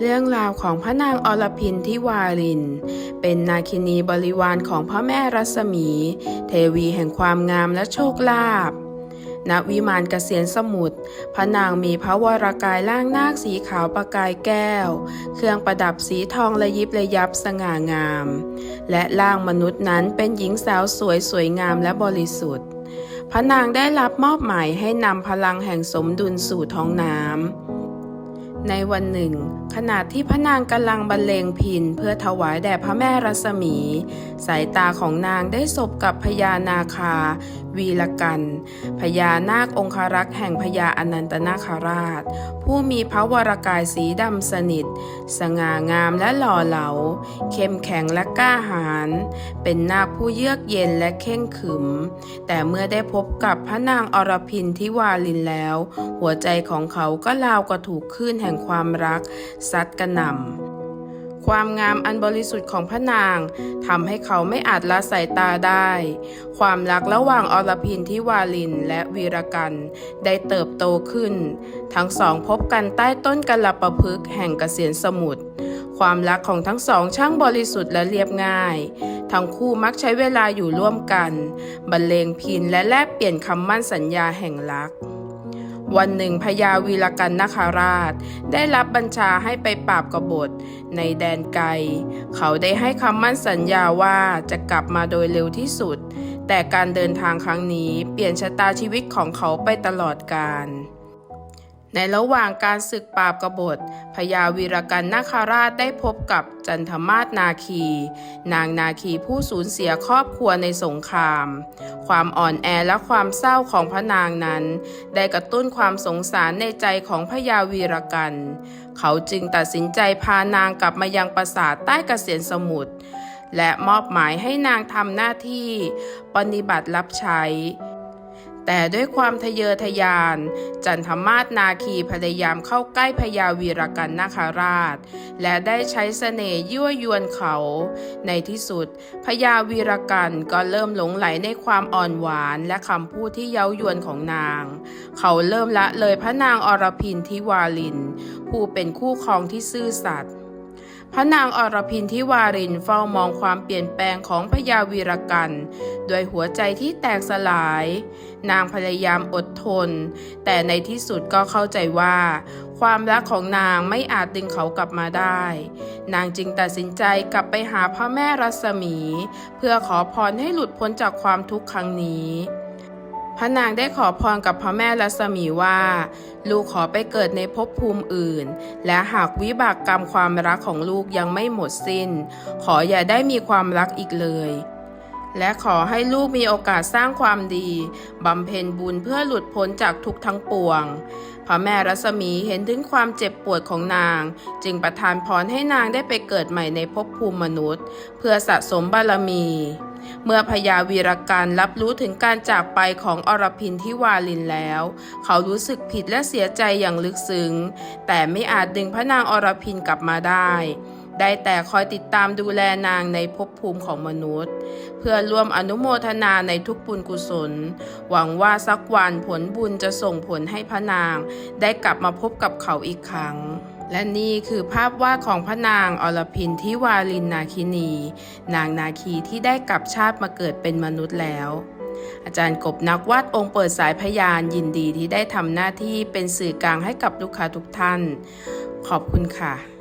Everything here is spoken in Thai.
เรื่องราวของพระนางอรพินทิวาริน เป็นนาคินีบริวารของพระแม่รัศมี เทวีแห่งความงามและโชคลาภณวิมานเกษียณสมุทรพระนางมีพระวรากายล่างนาคสีขาวประกายแก้ว เครื่องประดับสีทองระยิบระยับสง่างาม และร่างมนุษย์นั้นเป็นหญิงสาวสวยสวยงามและบริสุทธิ์ พระนางได้รับมอบหมายให้นำพลังแห่งสมดุลสู่ท้องน้ำ ในวันหนึ่ง ขณะที่พระนางกำลังบรรเลงพินเพื่อถวายแด่พระแม่รัศมี สายตาของนางได้สบกับพญานาคา วีรกัน พญานาคองคารักษ์แห่งพญาอนันตนาคราช ผู้มีพระวรากายสีดำสนิท สง่างามและหล่อเหลา เข้มแข็งและกล้าหาญ เป็นนาคผู้เยือกเย็นและเข่งขึม แต่เมื่อได้พบกับพระนางอรพินทิวาลินแล้ว หัวใจของเขาก็ราวกระถูกคลื่นแห่งความรัก ซัดกระหน่ำ ความงามอันบริสุทธิ์ของพระนางทำให้เขาไม่อาจละสายตาได้ ความรักระหว่างอรพินทิวาลินและวีรกันได้เติบโตขึ้น ทั้งสองพบกันใต้ต้นกะลปะพึกษ์แห่งเกษียณสมุทรความรักของทั้งสองช่างบริสุทธิ์และเรียบง่าย ทั้งคู่มักใช้เวลาอยู่ร่วมกัน บรรเลงพินและแลกเปลี่ยนคำมั่นสัญญาแห่งรัก วันหนึ่งพญาวีรกันนาคาราช ได้รับบัญชาให้ไปปราบกบฏในแดนไกล เขาได้ให้คำมั่นสัญญาว่าจะกลับมาโดยเร็วที่สุด แต่การเดินทางครั้งนี้เปลี่ยนชะตาชีวิตของเขาไปตลอดกาล ในระหว่างการศึกปราบกบฏพญาวีรกันนาคาราชได้พบกับจันทมาศนาคี นางนาคีผู้สูญเสียครอบครัวในสงคราม ความอ่อนแอและความเศร้าของพระนางนั้น ได้กระตุ้นความสงสารในใจของพญาวีรกัน เขาจึงตัดสินใจพานางกลับมายังปราสาทใต้เกษียณสมุทรและมอบหมายให้นางทำหน้าที่ ปฏิบัติรับใช้ แต่ด้วยความทะเยอทะยาน จันทมาศนาคีพยายามเข้าใกล้พญาวีรกันนาคาราช และได้ใช้เสน่ห์ยั่วยวนเขา ในที่สุดพญาวีรกันก็เริ่มหลงไหลในความอ่อนหวานและคำพูดที่เย้ายวนของนาง เขาเริ่มละเลยพระนางอรพินทิวาลิน ผู้เป็นคู่ครองที่ซื่อสัตย์ พระนางอรพินทิวารินเฝ้ามองความเปลี่ยนแปลงของพญาวีรกันด้วยหัวใจที่แตกสลาย นางพยายามอดทน แต่ในที่สุดก็เข้าใจว่า ความรักของนางไม่อาจดึงเขากลับมาได้ นางจึงตัดสินใจกลับไปหาพระแม่รัศมี เพื่อขอพรให้หลุดพ้นจากความทุกข์ครั้งนี้ พระนางได้ขอพรกับพระแม่รัศมีว่า ลูกขอไปเกิดในภพภูมิอื่น และหากวิบากกรรมความรักของลูกยังไม่หมดสิ้น ขออย่าได้มีความรักอีกเลย และขอให้ลูกมีโอกาสสร้างความดีบำเพ็ญบุญเพื่อหลุดพ้นจากทุกทั้งปวง พระแม่รัศมีเห็นถึงความเจ็บปวดของนาง จึงประทานพรให้นางได้ไปเกิดใหม่ในภพภูมิมนุษย์ เพื่อสะสมบารมี เมื่อพญาวีรการรับรู้ถึงการจากไปของอรพินทิวาลินแล้ว เขารู้สึกผิดและเสียใจอย่างลึกซึ้ง แต่ไม่อาจดึงพระนางอรพินกลับมาได้ ได้แต่คอยติดตามดูแลนางในภพภูมิของมนุษย์ เพื่อร่วมอนุโมทนาในทุกบุญกุศล หวังว่าสักวันผลบุญจะส่งผลให้พระนาง ได้กลับมาพบกับเขาอีกครั้ง และนี่คือภาพวาดของพระนางอรพินทิวาลินนาคินี นางนาคีที่ได้กลับชาติมาเกิดเป็นมนุษย์แล้ว อาจารย์กบนักวาดองค์เปิดสายพยานยินดีที่ได้ทำหน้าที่เป็นสื่อกลางให้กับลูกค้าทุกท่าน ขอบคุณค่ะ